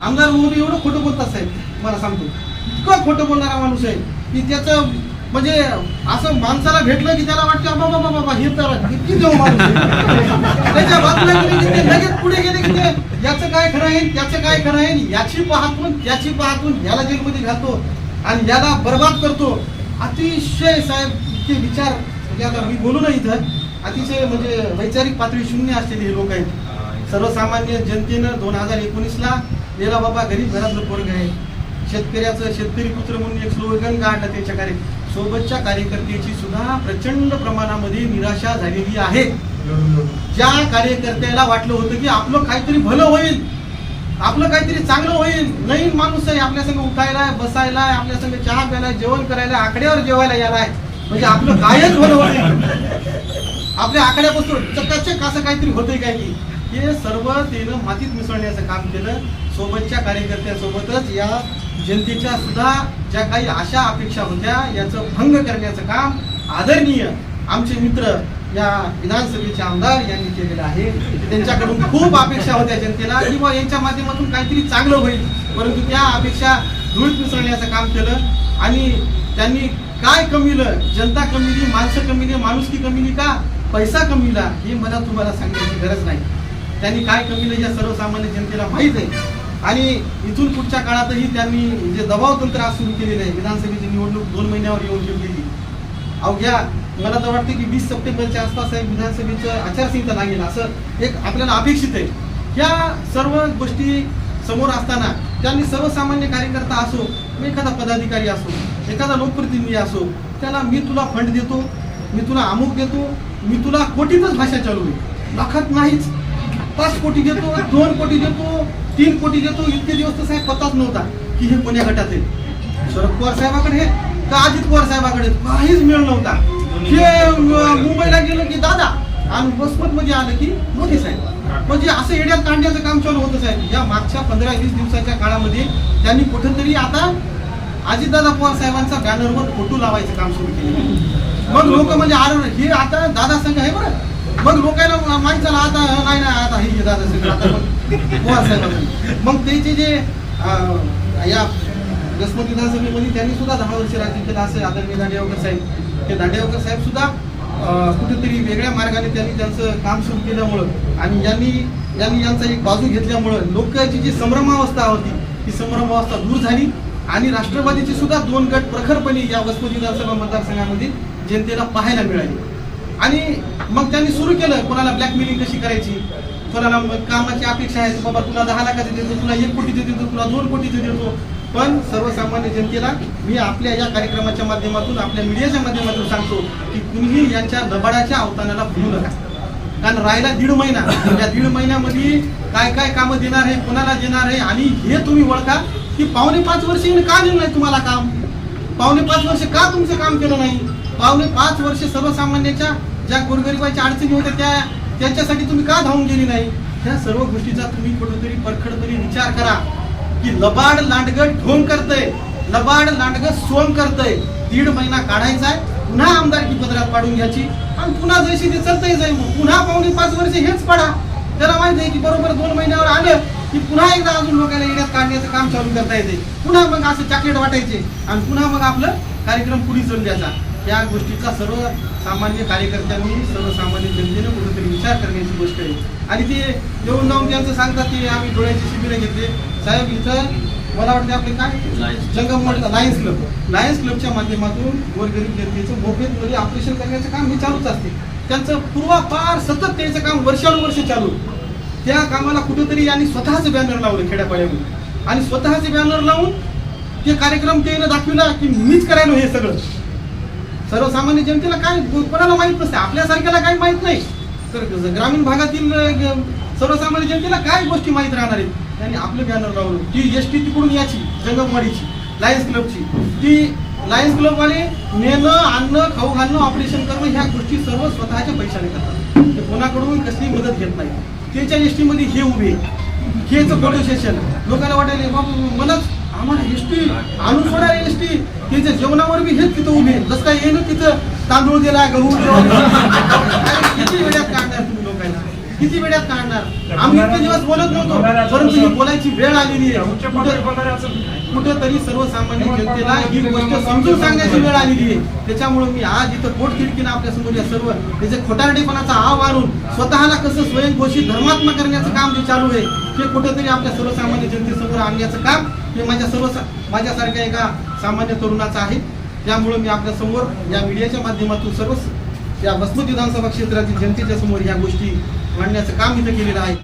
आमदार होऊन एवढं खोटं बोलतात साहेब मला सांगतो. इतकं खोटं बोलणारा माणूस आहे की त्याचं म्हणजे असं माणसाला भेटलं की त्याला वाटतं बाबा बाबा बाबा हे तर किती देऊ माणूस त्याच्या बाजूला गेले की ते लगेच पुढे गेले की ते याचं काय खरं आहे? त्याचं काय खरं आहे? याची पाहतून त्याची पाहतून याला जेलमध्ये घालतो आणि याला बर्बाद करतो. अतिशय साहेब इतके विचार म्हणजे आता मी बोलू ना इथं. अतिशय म्हणजे वैचारिक पातळी शून्य असलेले हे लोक आहेत. सर्वसामान्य जनतेनं दोन हजार एकोणीसला मेरा बाबा गरीब घरातलं पोरग आहे. शेतकऱ्याचं शेतकरी पुत्र म्हणून एक स्लोगन काढलं त्याच्या कार्य सोबतच्या कार्यकर्त्याची सुद्धा प्रचंड प्रमाणामध्ये निराशा झालेली आहे. ज्या कार्यकर्त्याला वाटलं होतं की आपलं काहीतरी भलं होईल आपलं काहीतरी चांगलं होईल नवीन माणूस आहे आपल्या संग उठायला बसायला आपल्या संग चहा प्यायला जेवण करायला आकड्यावर जेवायला यायला म्हणजे आपलं कायच भलं होईल आपल्या आकड्यापासून चकाचक असं काहीतरी होतंय काय की हे सर्व त्यानं मातीत मिसळण्याचं काम केलं. सोबतच्या कार्यकर्त्यांसोबतच या जनतेच्या सुद्धा ज्या काही आशा अपेक्षा होत्या याचं भंग करण्याचं काम आदरणीय आमचे मित्र या विधानसभेचे आमदार यांनी केलेलं आहे. त्यांच्याकडून खूप अपेक्षा होत्या जनतेला. किंवा यांच्या माध्यमातून काहीतरी चांगलं होईल. परंतु त्या अपेक्षा धूळ मिसळण्याचं काम केलं. आणि त्यांनी काय कमीलं? जनता कमीली माणसं कमीली माणुसकी कमीली का? पैसा कमीला हे मला तुम्हाला सांगण्याची गरज नाही. त्यांनी काय कमीलं? या सर्वसामान्य जनतेला माहीत आहे. आणि इथून पुढच्या काळातही त्यांनी जे दबाव तंत्र आज सुरू केलेलं आहे विधानसभेची निवडणूक दोन महिन्यावर येऊन ठेवलेली. अवघ्या मला तर वाटतं की वीस सप्टेंबरच्या आसपास आहे विधानसभेचं आचारसंहिता लागेल असं एक आपल्याला अपेक्षित आहे. या सर्व गोष्टी समोर असताना त्यांनी सर्वसामान्य कार्यकर्ता असो एखादा पदाधिकारी असो एखादा लोकप्रतिनिधी असो त्याला मी तुला फंड देतो मी तुला अमुक देतो मी तुला कोटीतच भाषा चालू आहे. लाखात नाहीच. पाच कोटी देतो दोन कोटी देतो तीन कोटी देतो. इतके दिवस तर साहेब पत्ताच नव्हता की हे कोण्या गटात आहे शरद पवार साहेबाकडे हे का अजित पवार साहेबाकडे काहीच मिळ नव्हता. मुंबईला गेलो की दादा आणि वसमत मध्ये आलं की मोठे साहेब. म्हणजे असं एड्यात काढण्याचं काम चालू होतं साहेब. या मागच्या पंधरा वीस दिवसाच्या काळामध्ये त्यांनी कुठेतरी आता अजितदादा पवार साहेबांचा बॅनरवर फोटो लावायचं काम सुरू केलं मग लोक म्हणजे आर हे आता दादा संघ आहे बरं. मग लोकांना माहीत झालं आता नाही ना आता हे दादा मग त्यांचे त्याचे जे या दसमत विधानसभेमध्ये त्यांनी सुद्धा दहा वर्ष राज्य केलं असं आदरणीय दांडेवकर साहेब. ते दांडेवकर साहेब सुद्धा कुठेतरी वेगळ्या मार्गाने त्यांनी त्यांचं काम सुरू केल्यामुळं आणि यांनी यांनी यांचा एक बाजू घेतल्यामुळं लोकांची जी संभ्रमावस्था होती ती संभ्रमावस्था दूर झाली आणि राष्ट्रवादीची सुद्धा दोन गट प्रखरपणे या वसमत विधानसभा मतदारसंघामध्ये जनतेला पाहायला मिळाली. आणि मग त्यांनी सुरू केलं कोणाला ब्लॅकमेलिंग कशी करायची? कोणाला मग कामाची अपेक्षा आहे बाबा तुला दहा लाखाचे देतो तुला एक कोटीचे देतो तुला दोन कोटीचे देतो. पण सर्वसामान्य जनतेला मी आपल्या या कार्यक्रमाच्या माध्यमातून आपल्या मीडियाच्या माध्यमातून सांगतो की कुणीही यांच्या दबाडाच्या अवतानाला भरू नका. कारण राहिला दीड महिना. या दीड महिन्यामध्ये काय काय कामं देणार आहे कोणाला देणार आहे आणि हे तुम्ही ओळखा की पावणे पाच वर्ष का दिलं नाही तुम्हाला काम? पावणे पाच वर्ष का तुमचं काम केलं नाही? पावणे पाच वर्ष सर्वसामान्याच्या ज्या गोरगरिबाच्या अडचणी होत्या त्या त्याच्यासाठी तुम्ही का धावून गेली नाही? ह्या सर्व गोष्टीचा तुम्ही कुठेतरी परखडपणे विचार करा की लबाड लांडगट ढोंग करतय. लबाड लांडगट सोम करतय. दीड महिना काढायचा आहे पुन्हा आमदारकी पदरात पाडून घ्यायची. आणि पुन्हा जशी ते चलतही जाईल मग. पुन्हा पावणे पाच वर्ष हेच पडा. त्याला माहिती आहे की बरोबर दोन महिन्यावर आलं की पुन्हा एकदा अजून लोकांना येण्यात काढण्याचं काम चालू करता येते पुन्हा मग असं चॉकलेट वाटायचे. आणि पुन्हा मग आपलं कार्यक्रम पुढे चढून द्यायचा. या गोष्टीचा सर्व सामान्य कार्यकर्त्यांनी सर्वसामान्य जनतेनं कुठेतरी विचार करण्याची गोष्ट आहे. आणि ते येऊन जाऊन त्यांचं सांगतात की आम्ही डोळ्याची शिबिरं घेतले. साहेब इथं मला वाटतं आपले काय? जंगम लायन्स क्लब लायन्स क्लबच्या माध्यमातून गोरगरीब जनतेचं मोफेतमध्ये ऑपरेशन करण्याचं काम हे चालूच असते. त्यांचं पूर्वापार सतत त्याचं काम वर्षानुवर्ष चालू. त्या कामाला कुठेतरी यांनी स्वतःच बॅनर लावलं खेड्यापाड्यामध्ये आणि स्वतःचे बॅनर लावून ते कार्यक्रम त्यानं दाखविला की मीच करायलो हे सगळं. सर्वसामान्य जनतेला काय कोणाला माहीत नसते? आपल्यासारख्याला काही माहीत नाही. तर ग्रामीण भागातील सर्वसामान्य जनतेला काय गोष्टी माहीत राहणार आहेत? त्यांनी आपलं बॅनर लावलं. ती एस टी तिकडून याची जंगमवाडीची लायन्स क्लबची ती लायन्स क्लबवाले नेणं आणणं खाऊ घालणं ऑपरेशन करणं ह्या गोष्टी सर्व स्वतःच्या पैशाने करतात. ते कोणाकडून कसली मदत घेत नाही त्याच्या एस टीमध्ये हे उभे हेच फोटो लोकांना वाटायला बाबा मलाच आम्हाला एस टी आणून सोडा गोष्टी त्याच्या जेवणावर बी हेच तिथं उभे जसं काय येईन तिथं तांदूळ दिला गहू दिला. किती वेळात काढणार किती वेळात काढणार? आम्ही इतके दिवस बोलत नव्हतो परंतु ही बोलायची वेळ आलेली आहे. कुठं- कुठंतरी सर्वसामान्य जनतेला ही गोष्ट समजून सांगण्याची वेळ आलेली आहे. त्याच्यामुळे मी आज इथं पोट खिडकीनं आपल्यासमोर या सर्व त्याचे खोटारडेपणाचा आव आणून स्वतःला कसं स्वयंघोषित धर्मात्मा करण्याचं काम जे चालू आहे ते कुठंतरी आपल्या सर्वसामान्य जनतेसमोर आणण्याचं काम हे माझ्या सर्व माझ्यासारख्या एका सामान्य तरुणाचं आहे. त्यामुळे मी आपल्यासमोर या मीडियाच्या माध्यमातून सर्व या वसमत विधानसभा क्षेत्रातील जनतेच्या समोर या गोष्टी मांडण्याचं काम इथं केलेलं आहे.